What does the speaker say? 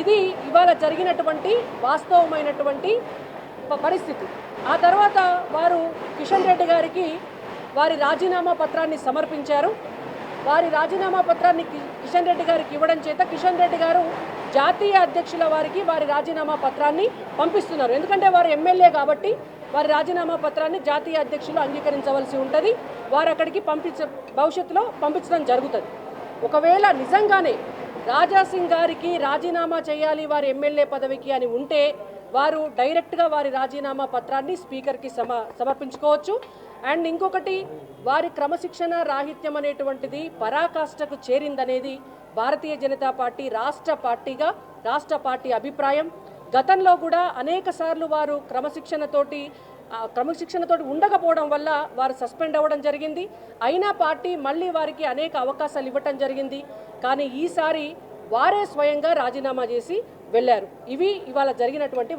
ఇది ఇవాళ జరిగినటువంటి వాస్తవమైనటువంటి పరిస్థితి. ఆ తర్వాత వారు కిషన్ రెడ్డి గారికి వారి రాజీనామా పత్రాన్ని సమర్పించారు. వారి రాజీనామా పత్రాన్ని కిషన్ రెడ్డి గారికి ఇవ్వడం చేత కిషన్ రెడ్డి గారు జాతీయ అధ్యక్షుల వారికి వారి రాజీనామా పత్రాన్ని పంపిస్తున్నారు. ఎందుకంటే వారు ఎమ్మెల్యే కాబట్టి వారి రాజీనామా పత్రాన్ని జాతీయ అధ్యక్షులు అంగీకరించవలసి ఉంటుంది. వారు అక్కడికి పంపించ భవిష్యత్తులో పంపించడం జరుగుతుంది. ఒకవేళ నిజంగానే రాజాసింగ్ గారికి రాజీనామా చేయాలి వారి ఎమ్మెల్యే పదవికి అని ఉంటే వారు డైరెక్ట్గా వారి రాజీనామా పత్రాన్ని స్పీకర్కి సమ సమర్పించుకోవచ్చు. అండ్ ఇంకొకటి వారి క్రమశిక్షణ రాహిత్యం అనేటువంటిది పరాకాష్ఠకు చేరిందనేది భారతీయ జనతా పార్టీ రాష్ట్ర పార్టీగా రాష్ట్ర పార్టీ అభిప్రాయం. గతంలో కూడా అనేక సార్లు వారు క్రమశిక్షణతోటి క్రమశిక్షణతో క్రమశిక్షణతోటి ఉండకపోవడం వల్ల వారు సస్పెండ్ అవ్వడం జరిగింది. అయినా పార్టీ మళ్ళీ వారికి అనేక అవకాశాలు ఇవ్వటం జరిగింది. కానీ ఈసారి వారే స్వయంగా రాజీనామా చేసి వెళ్ళారు. ఇవి ఇవాళ జరిగినటువంటి